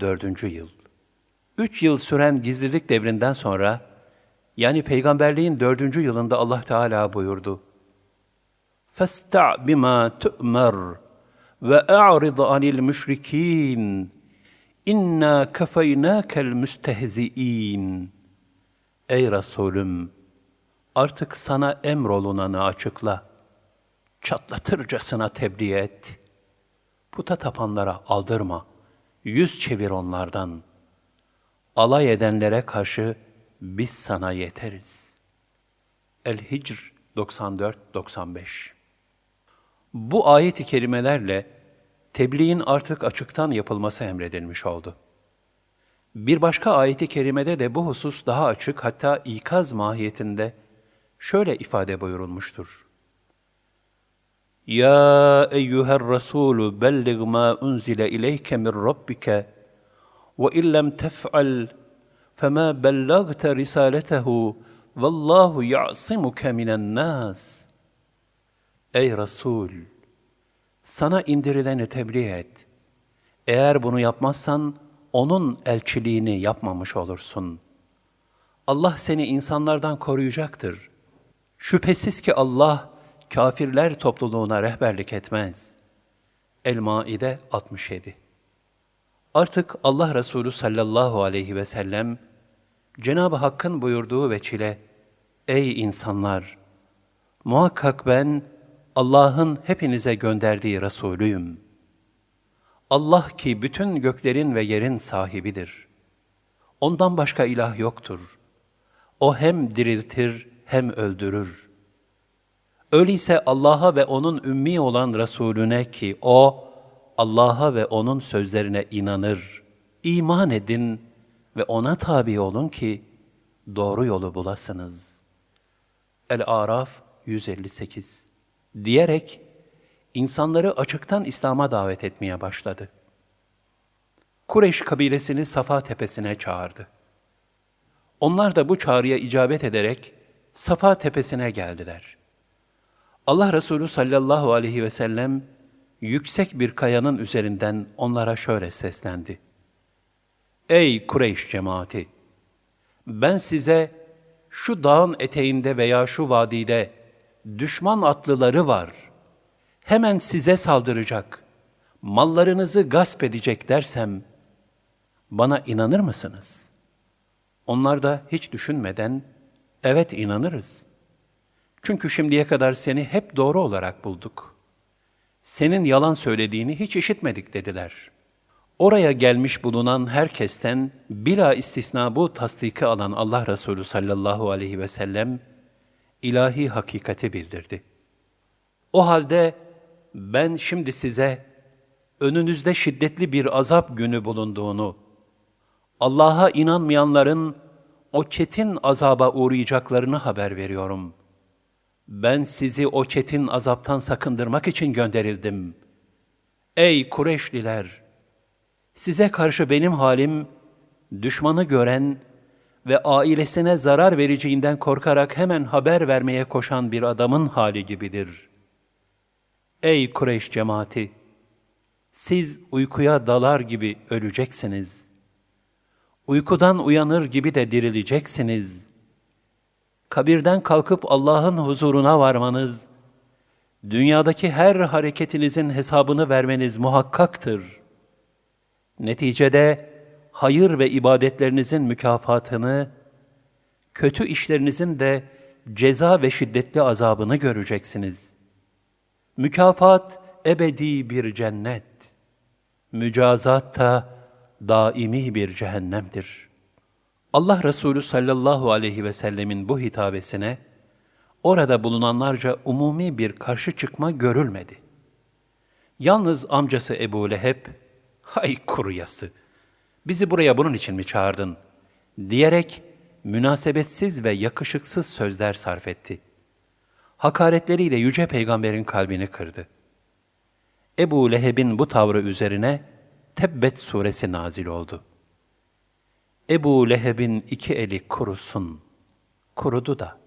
dördüncü yıl. Üç yıl süren gizlilik devrinden sonra, yani peygamberliğin dördüncü yılında Allah Teala buyurdu. فَاسْتَعْ بِمَا تُؤْمَرْ وَاَعْرِضْ عَنِ الْمُشْرِك۪ينَ اِنَّا كَفَيْنَاكَ الْمُسْتehzi'in. Ey Resulüm! Artık sana emrolunanı açıkla. Çatlatırcasına tebliğ et. Puta tapanlara aldırma. Yüz çevir onlardan. Alay edenlere karşı biz sana yeteriz. El-Hicr 94-95 Bu ayet-i kerimelerle tebliğin artık açıktan yapılması emredilmiş oldu. Bir başka ayeti kerimede de bu husus daha açık hatta ikaz mahiyetinde şöyle ifade buyurulmuştur. Ya eyyuher Resulü bellig ma unzile ileyke min rabbike ve illem tef'al fema bellagte risaletehu vallahu ya'simuke minen nas. Ey Resul! Sana indirileni tebliğ et. Eğer bunu yapmazsan, onun elçiliğini yapmamış olursun. Allah seni insanlardan koruyacaktır. Şüphesiz ki Allah, kafirler topluluğuna rehberlik etmez. El-Maide 67 Artık Allah Resulü sallallahu aleyhi ve sellem, Cenab-ı Hakk'ın buyurduğu veçile, Ey insanlar! Muhakkak ben, Allah'ın hepinize gönderdiği Resulüyüm. Allah ki bütün göklerin ve yerin sahibidir. Ondan başka ilah yoktur. O hem diriltir hem öldürür. Öyleyse Allah'a ve O'nun ümmi olan Resulüne ki O, Allah'a ve O'nun sözlerine inanır, iman edin ve O'na tabi olun ki doğru yolu bulasınız. El-Araf 158 diyerek insanları açıktan İslam'a davet etmeye başladı. Kureyş kabilesini Safa tepesine çağırdı. Onlar da bu çağrıya icabet ederek Safa tepesine geldiler. Allah Resulü sallallahu aleyhi ve sellem yüksek bir kayanın üzerinden onlara şöyle seslendi. Ey Kureyş cemaati! Ben size şu dağın eteğinde veya şu vadide düşman atlıları var. Hemen size saldıracak, mallarınızı gasp edecek dersem, bana inanır mısınız? Onlar da hiç düşünmeden, evet inanırız. Çünkü şimdiye kadar seni hep doğru olarak bulduk. Senin yalan söylediğini hiç işitmedik dediler. Oraya gelmiş bulunan herkesten bila istisna bu tasdiki alan Allah Resulü sallallahu aleyhi ve sellem, ilahi hakikati bildirdi. O halde ben şimdi size önünüzde şiddetli bir azap günü bulunduğunu, Allah'a inanmayanların o çetin azaba uğrayacaklarını haber veriyorum. Ben sizi o çetin azaptan sakındırmak için gönderildim. Ey Kureyşliler! Size karşı benim halim, düşmanı gören ve ailesine zarar vereceğinden korkarak hemen haber vermeye koşan bir adamın hali gibidir. Ey Kureyş cemaati! Siz uykuya dalar gibi öleceksiniz. Uykudan uyanır gibi de dirileceksiniz. Kabirden kalkıp Allah'ın huzuruna varmanız, dünyadaki her hareketinizin hesabını vermeniz muhakkaktır. Neticede, hayır ve ibadetlerinizin mükafatını, kötü işlerinizin de ceza ve şiddetli azabını göreceksiniz. Mükafat ebedi bir cennet, mücazat da daimi bir cehennemdir. Allah Resulü sallallahu aleyhi ve sellemin bu hitabesine, orada bulunanlarca umumi bir karşı çıkma görülmedi. Yalnız amcası Ebu Leheb, hay kuruyası, bizi buraya bunun için mi çağırdın? diyerek münasebetsiz ve yakışıksız sözler sarf etti. Hakaretleriyle Yüce Peygamber'in kalbini kırdı. Ebu Leheb'in bu tavrı üzerine Tebbet suresi nazil oldu. Ebu Leheb'in iki eli kurusun, kurudu da.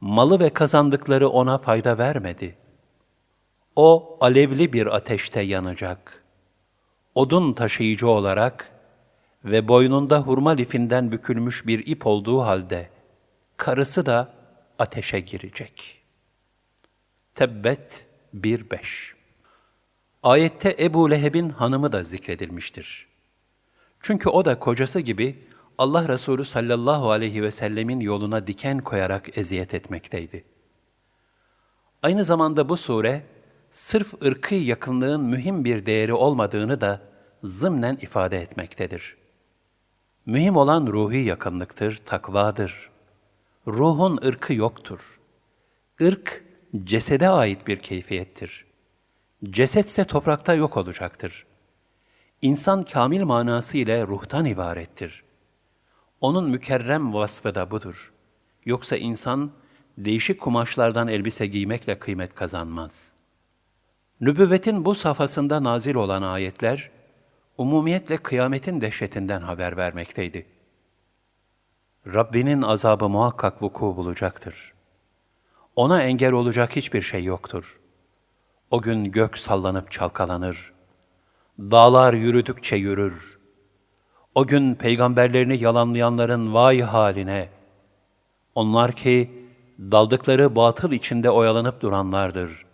Malı ve kazandıkları ona fayda vermedi. O alevli bir ateşte yanacak.'' odun taşıyıcı olarak ve boynunda hurma lifinden bükülmüş bir ip olduğu halde karısı da ateşe girecek. Tebbet 1.5 Ayette Ebu Leheb'in hanımı da zikredilmiştir. Çünkü o da kocası gibi Allah Resulü sallallahu aleyhi ve sellemin yoluna diken koyarak eziyet etmekteydi. Aynı zamanda bu sure, sırf ırkı yakınlığın mühim bir değeri olmadığını da zımnen ifade etmektedir. Mühim olan ruhi yakınlıktır, takvadır. Ruhun ırkı yoktur. Irk, cesede ait bir keyfiyettir. Cesetse toprakta yok olacaktır. İnsan kamil manası ile ruhtan ibarettir. Onun mükerrem vasfı da budur. Yoksa insan değişik kumaşlardan elbise giymekle kıymet kazanmaz. Nübüvvetin bu safhasında nazil olan ayetler, umumiyetle kıyametin dehşetinden haber vermekteydi. Rabbinin azabı muhakkak vuku bulacaktır. Ona engel olacak hiçbir şey yoktur. O gün gök sallanıp çalkalanır. Dağlar yürüdükçe yürür. O gün peygamberlerini yalanlayanların vay haline. Onlar ki daldıkları batıl içinde oyalanıp duranlardır.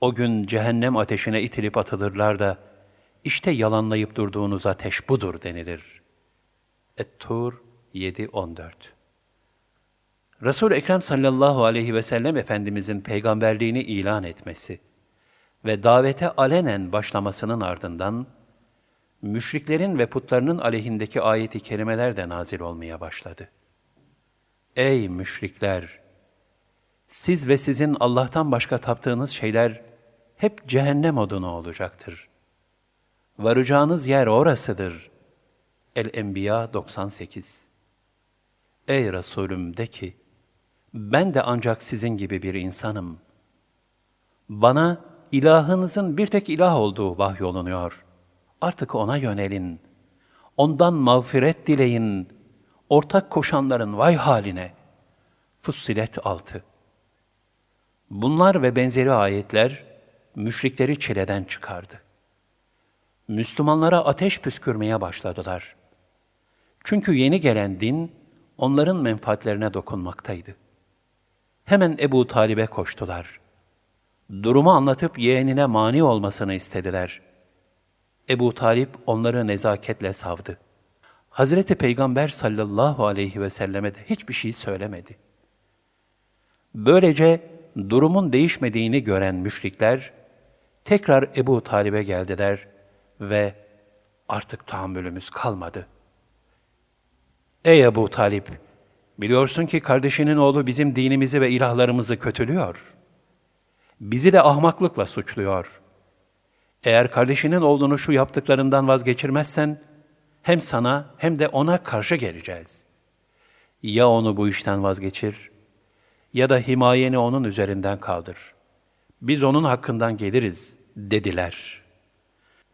O gün cehennem ateşine itilip atılırlar da, işte yalanlayıp durduğunuz ateş budur denilir. Et-Tur 7-14 Resul-i Ekrem sallallahu aleyhi ve sellem Efendimizin peygamberliğini ilan etmesi ve davete alenen başlamasının ardından, müşriklerin ve putlarının aleyhindeki ayeti kerimeler de nazil olmaya başladı. Ey müşrikler! Siz ve sizin Allah'tan başka taptığınız şeyler hep cehennem odunu olacaktır. Varacağınız yer orasıdır. El-Enbiya 98 Ey Resulüm de ki, ben de ancak sizin gibi bir insanım. Bana ilahınızın bir tek ilah olduğu vahyolunuyor. Artık ona yönelin. Ondan mağfiret dileyin. Ortak koşanların vay haline. Fussilet 6 Bunlar ve benzeri ayetler müşrikleri çileden çıkardı. Müslümanlara ateş püskürmeye başladılar. Çünkü yeni gelen din onların menfaatlerine dokunmaktaydı. Hemen Ebu Talib'e koştular. Durumu anlatıp yeğenine mani olmasını istediler. Ebu Talip onları nezaketle savdı. Hazreti Peygamber sallallahu aleyhi ve selleme de hiçbir şey söylemedi. Böylece durumun değişmediğini gören müşrikler tekrar Ebu Talib'e geldiler ve artık tahammülümüz kalmadı. Ey Ebu Talip! Biliyorsun ki kardeşinin oğlu bizim dinimizi ve ilahlarımızı kötülüyor. Bizi de ahmaklıkla suçluyor. Eğer kardeşinin oğlunu şu yaptıklarından vazgeçirmezsen, hem sana hem de ona karşı geleceğiz. Ya onu bu işten vazgeçir, ya da himayeni onun üzerinden kaldır. Biz onun hakkından geliriz, dediler.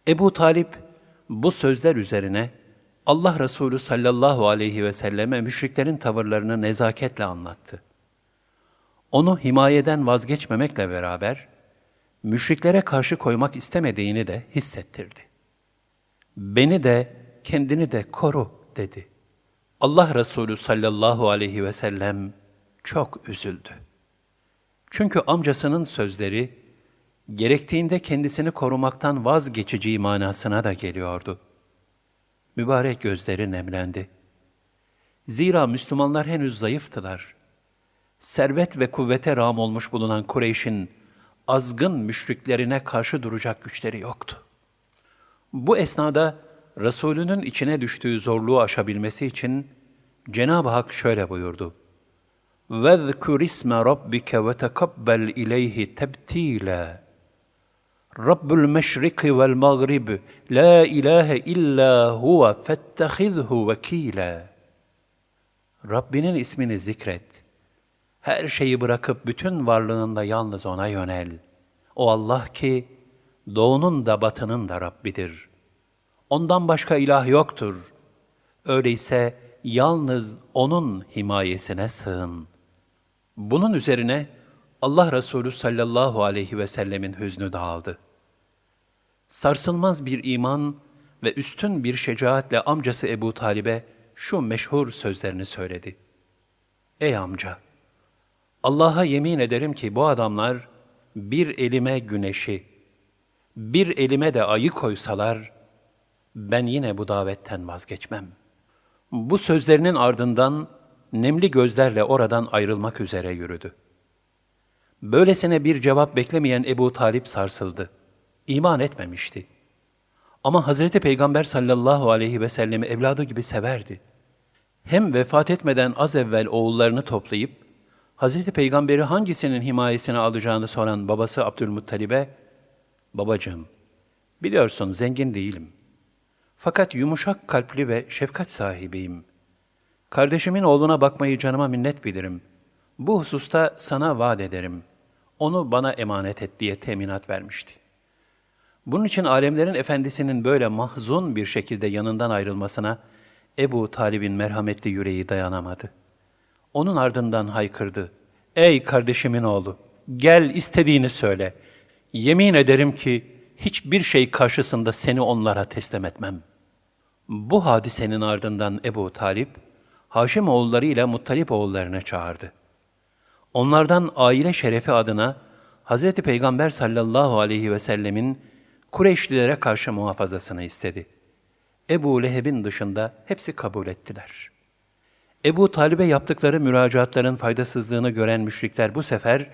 Ebu Talip bu sözler üzerine Allah Resulü sallallahu aleyhi ve selleme müşriklerin tavırlarını nezaketle anlattı. Onu himayeden vazgeçmemekle beraber, müşriklere karşı koymak istemediğini de hissettirdi. Beni de, kendini de koru dedi. Allah Resulü sallallahu aleyhi ve sellem çok üzüldü. Çünkü amcasının sözleri, gerektiğinde kendisini korumaktan vazgeçeceği manasına da geliyordu. Mübarek gözleri nemlendi. Zira Müslümanlar henüz zayıftılar Servet ve kuvvete rağm olmuş bulunan Kureyş'in azgın müşriklerine karşı duracak güçleri yoktu. Bu esnada Resulünün içine düştüğü zorluğu aşabilmesi için Cenab-ı Hak şöyle buyurdu. وَذْكُرِ اسْمَ رَبِّكَ وَتَقَبَّلْ اِلَيْهِ تَبْتِيلًا Rabbul meşriki vel mağrib la ilahe illa huve fettehizhu vekila. Rabbinin ismini zikret. Her şeyi bırakıp bütün varlığında yalnız ona yönel. O Allah ki doğunun da batının da Rabbidir. Ondan başka ilah yoktur. Öyleyse yalnız onun himayesine sığın. Bunun üzerine Allah Resulü sallallahu aleyhi ve sellemin hüznü dağıldı. Sarsılmaz bir iman ve üstün bir şecaatle amcası Ebu Talib'e şu meşhur sözlerini söyledi. Ey amca! Allah'a yemin ederim ki bu adamlar bir elime güneşi, bir elime de ayı koysalar, ben yine bu davetten vazgeçmem. Bu sözlerinin ardından nemli gözlerle oradan ayrılmak üzere yürüdü. Böylesine bir cevap beklemeyen Ebu Talip sarsıldı. İman etmemişti. Ama Hazreti Peygamber sallallahu aleyhi ve sellemi evladı gibi severdi. Hem vefat etmeden az evvel oğullarını toplayıp, Hazreti Peygamber'i hangisinin himayesine alacağını soran babası Abdülmuttalib'e, Babacığım, biliyorsun zengin değilim. Fakat yumuşak kalpli ve şefkat sahibiyim. Kardeşimin oğluna bakmayı canıma minnet bilirim. Bu hususta sana vaat ederim. Onu bana emanet et diye teminat vermişti. Bunun için alemlerin efendisinin böyle mahzun bir şekilde yanından ayrılmasına Ebu Talib'in merhametli yüreği dayanamadı. Onun ardından haykırdı. Ey kardeşimin oğlu, gel istediğini söyle. Yemin ederim ki hiçbir şey karşısında seni onlara teslim etmem. Bu hadisenin ardından Ebu Talip, Haşim oğullarıyla Muttalip oğullarını çağırdı. Onlardan aile şerefi adına Hz. Peygamber sallallahu aleyhi ve sellemin Kureyşlilere karşı muhafazasını istedi. Ebu Leheb'in dışında hepsi kabul ettiler. Ebu Talib'e yaptıkları müracaatların faydasızlığını gören müşrikler bu sefer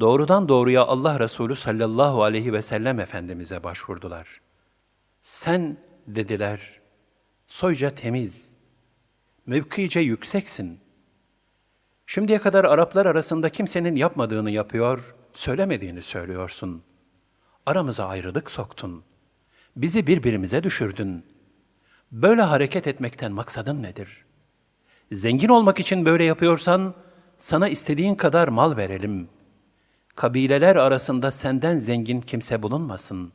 doğrudan doğruya Allah Resulü sallallahu aleyhi ve sellem Efendimiz'e başvurdular. Sen, dediler, soyca temiz, mevkice yükseksin. Şimdiye kadar Araplar arasında kimsenin yapmadığını yapıyor, söylemediğini söylüyorsun. Aramıza ayrılık soktun. Bizi birbirimize düşürdün. Böyle hareket etmekten maksadın nedir? Zengin olmak için böyle yapıyorsan, sana istediğin kadar mal verelim. Kabileler arasında senden zengin kimse bulunmasın.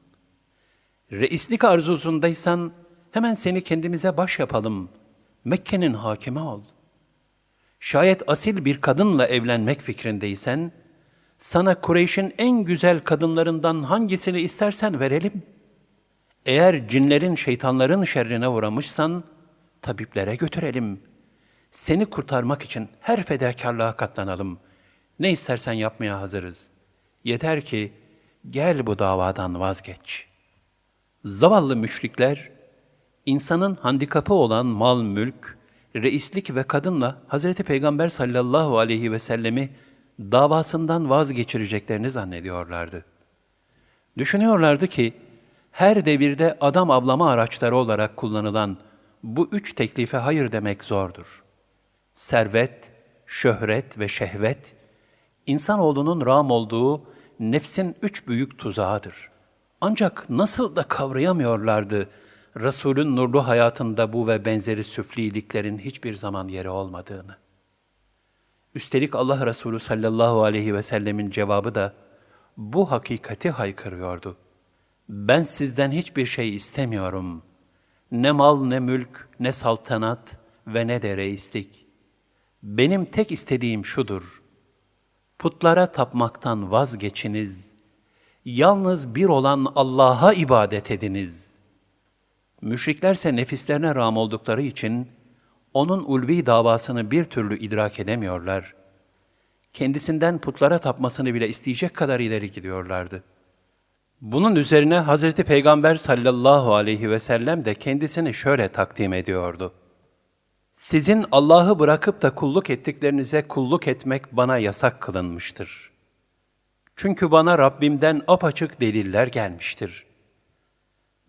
Reislik arzusundaysan, hemen seni kendimize baş yapalım. Mekke'nin hakimi ol. Şayet asil bir kadınla evlenmek fikrindeysen, sana Kureyş'in en güzel kadınlarından hangisini istersen verelim. Eğer cinlerin, şeytanların şerrine uğramışsan, tabiplere götürelim. Seni kurtarmak için her fedakarlığa katlanalım. Ne istersen yapmaya hazırız. Yeter ki gel bu davadan vazgeç. Zavallı müşrikler, insanın handikapı olan mal, mülk, reislik ve kadınla Hazreti Peygamber sallallahu aleyhi ve sellemi davasından vazgeçireceklerini zannediyorlardı. Düşünüyorlardı ki, her devirde adam avlama araçları olarak kullanılan bu üç teklife hayır demek zordur. Servet, şöhret ve şehvet, insanoğlunun ram olduğu nefsin üç büyük tuzağıdır. Ancak nasıl da kavrayamıyorlardı Resulün nurlu hayatında bu ve benzeri süfliliklerin hiçbir zaman yeri olmadığını. Üstelik Allah Resulü sallallahu aleyhi ve sellemin cevabı da bu hakikati haykırıyordu. Ben sizden hiçbir şey istemiyorum. Ne mal ne mülk ne saltanat ve ne de reislik. Benim tek istediğim şudur. Putlara tapmaktan vazgeçiniz. Yalnız bir olan Allah'a ibadet ediniz. Müşriklerse nefislerine ram oldukları için onun ulvi davasını bir türlü idrak edemiyorlar. Kendisinden putlara tapmasını bile isteyecek kadar ileri gidiyorlardı. Bunun üzerine Hazreti Peygamber sallallahu aleyhi ve sellem de kendisini şöyle takdim ediyordu. Sizin Allah'ı bırakıp da kulluk ettiklerinize kulluk etmek bana yasak kılınmıştır. Çünkü bana Rabbimden apaçık deliller gelmiştir.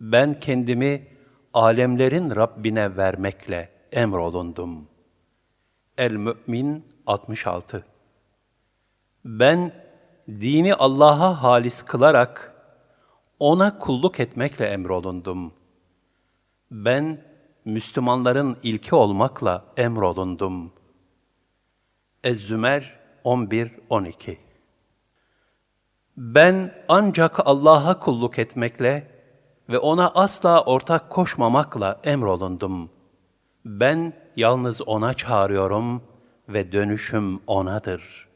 Ben kendimi alemlerin Rabbine vermekle emrolundum. El-Mü'min 66 Ben dini Allah'a halis kılarak ona kulluk etmekle emrolundum. Ben Müslümanların ilki olmakla emrolundum. Ez-Zümer 11-12 Ben ancak Allah'a kulluk etmekle ve ona asla ortak koşmamakla emrolundum. Ben yalnız ona çağırıyorum ve dönüşüm onadır.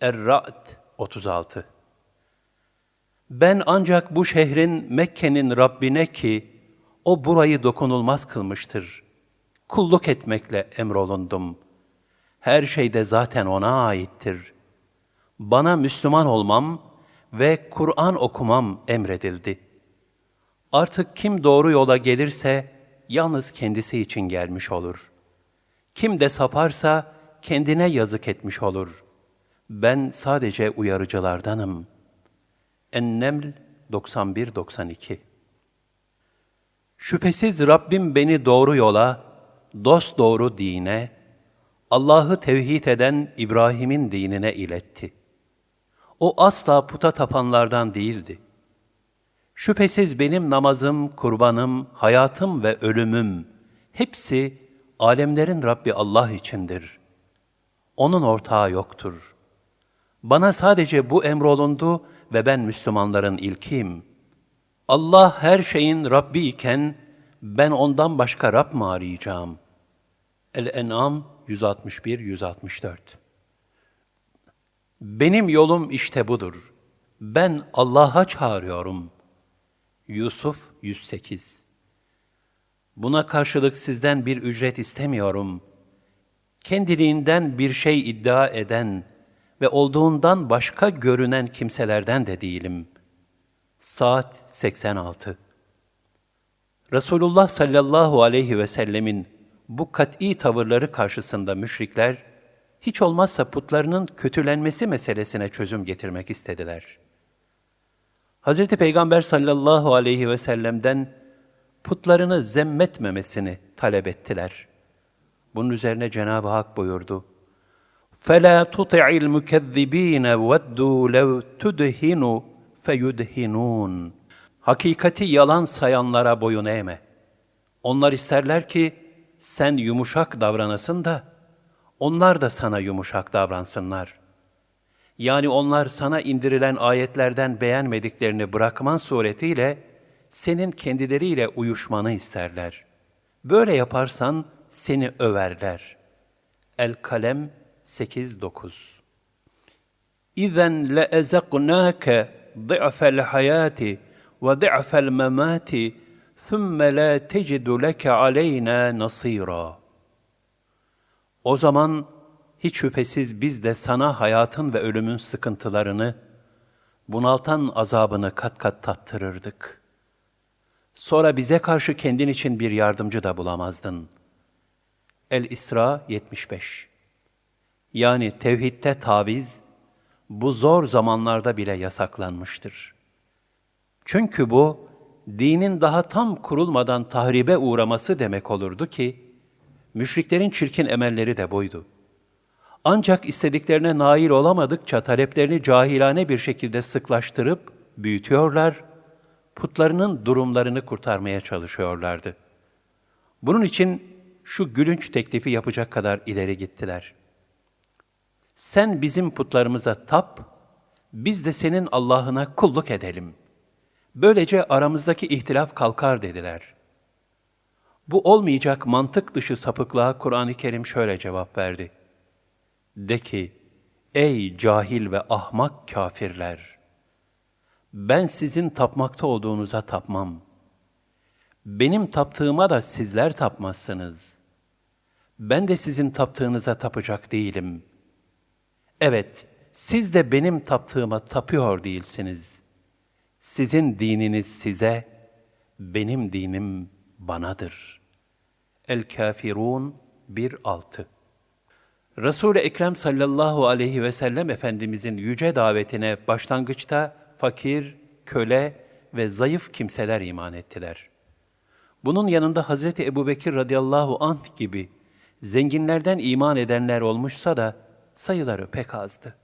Er-Ra'd 36 Ben ancak bu şehrin Mekke'nin Rabbine ki o burayı dokunulmaz kılmıştır. Kulluk etmekle emrolundum. Her şey de zaten ona aittir. Bana Müslüman olmam ve Kur'an okumam emredildi. Artık kim doğru yola gelirse yalnız kendisi için gelmiş olur. Kim de saparsa kendine yazık etmiş olur. Ben sadece uyarıcılardanım. Enneml 91-92 Şüphesiz Rabbim beni doğru yola, dost doğru dine, Allah'ı tevhid eden İbrahim'in dinine iletti. O asla puta tapanlardan değildi. Şüphesiz benim namazım, kurbanım, hayatım ve ölümüm hepsi alemlerin Rabbi Allah içindir. Onun ortağı yoktur. Bana sadece bu emrolundu ve ben Müslümanların ilkiyim. Allah her şeyin Rabbi iken ben ondan başka Rab mı arayacağım? El-En'am 161-164 Benim yolum işte budur. Ben Allah'a çağırıyorum. Yusuf 108 Buna karşılık sizden bir ücret istemiyorum. Kendiliğinden bir şey iddia eden ve olduğundan başka görünen kimselerden de değilim. Saat 86 Resulullah sallallahu aleyhi ve sellemin bu kat'i tavırları karşısında müşrikler, hiç olmazsa putlarının kötülenmesi meselesine çözüm getirmek istediler. Hz. Peygamber sallallahu aleyhi ve sellem'den putlarını zemmetmemesini talep ettiler. Bunun üzerine Cenab-ı Hak buyurdu. فَلَا تُطِعِ الْمُكَذِّب۪ينَ وَدُّوا لَوْ تُدْهِنُوا feyudhinun. Hakikati yalan sayanlara boyun eğme. Onlar isterler ki sen yumuşak davranasın da onlar da sana yumuşak davransınlar. Yani onlar sana indirilen ayetlerden beğenmediklerini bırakman suretiyle senin kendileriyle uyuşmanı isterler. Böyle yaparsan seni överler. El-Kalem 8-9 İzen leezeknâke ضعف hayati ve ضعف memati ثُمَّ لَا تَجِدُ لَكَ عَلَيْنَا نَصِيرًا O zaman hiç şüphesiz biz de sana hayatın ve ölümün sıkıntılarını, bunaltan azabını kat kat tattırırdık. Sonra bize karşı kendin için bir yardımcı da bulamazdın. El-İsra 75 Yani tevhidde taviz, bu zor zamanlarda bile yasaklanmıştır. Çünkü bu, dinin daha tam kurulmadan tahribe uğraması demek olurdu ki, müşriklerin çirkin emelleri de buydu. Ancak istediklerine nail olamadıkça taleplerini cahilane bir şekilde sıklaştırıp büyütüyorlar, putlarının durumlarını kurtarmaya çalışıyorlardı. Bunun için şu gülünç teklifi yapacak kadar ileri gittiler. Sen bizim putlarımıza tap, biz de senin Allah'ına kulluk edelim. Böylece aramızdaki ihtilaf kalkar dediler. Bu olmayacak mantık dışı sapıklığa Kur'an-ı Kerim şöyle cevap verdi. De ki, ey cahil ve ahmak kafirler! Ben sizin tapmakta olduğunuza tapmam. Benim taptığıma da sizler tapmazsınız. Ben de sizin taptığınıza tapacak değilim. Evet, siz de benim taptığıma tapıyor değilsiniz. Sizin dininiz size, benim dinim banadır. El-Kafirun 1.6 Resul-i Ekrem sallallahu aleyhi ve sellem Efendimizin yüce davetine başlangıçta fakir, köle ve zayıf kimseler iman ettiler. Bunun yanında Hazreti Ebubekir radıyallahu anh gibi zenginlerden iman edenler olmuşsa da sayıları pek azdı.